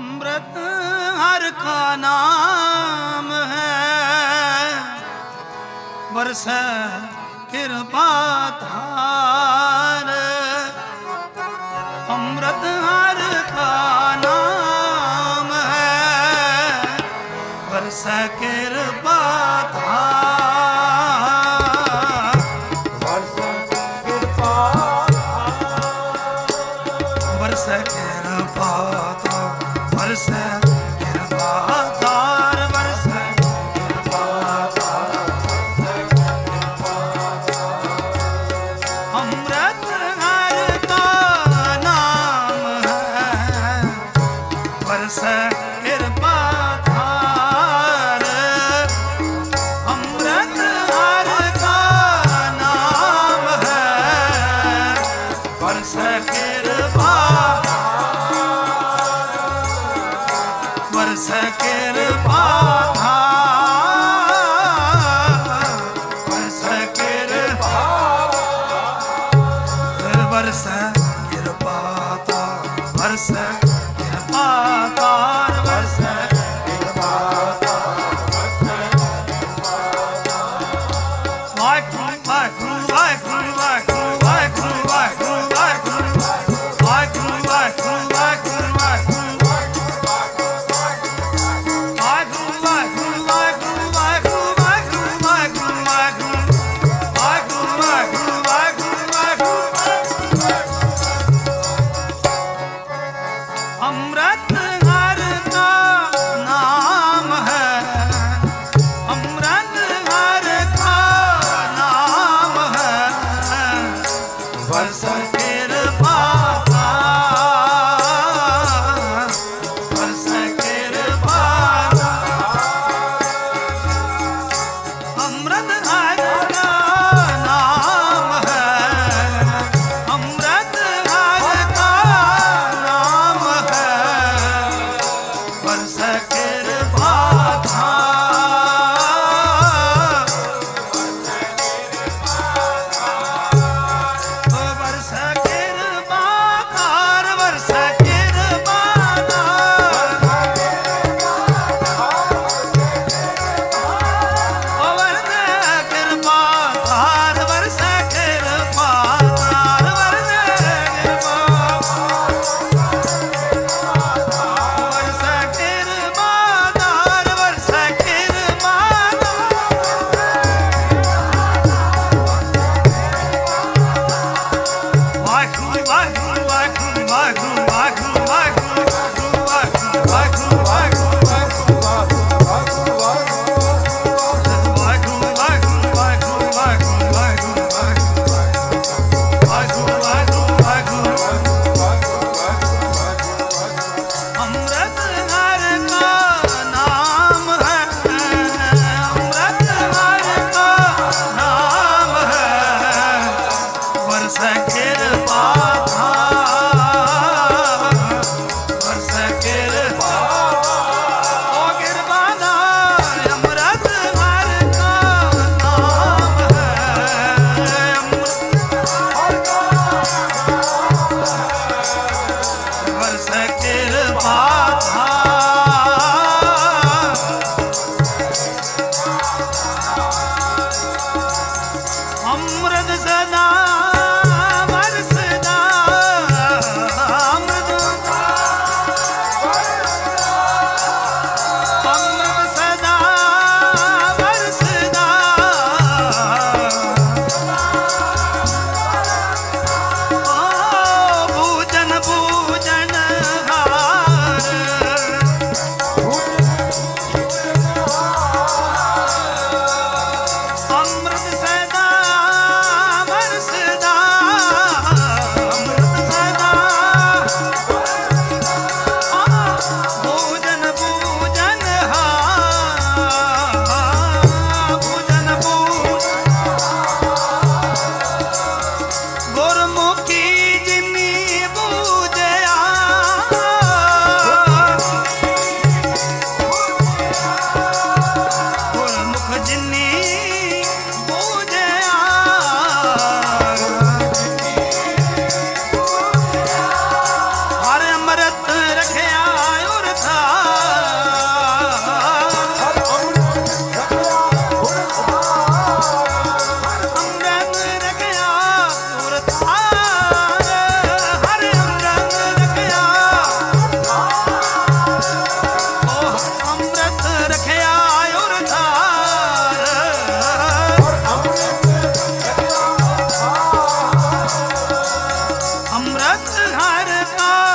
ਮ੍ਰਤ ਹਰ ਕਾ ਨਾਮ ਹੈ। ਵਰਸੈ ਕਿਰਪਾ ਧਾਰ। ਅੰਮ੍ਰਿਤ ਹਰ ਕਾ ਨਾਮ ਹੈ। ਵਰਸੈ ਕਿਰਪਾ Satisfied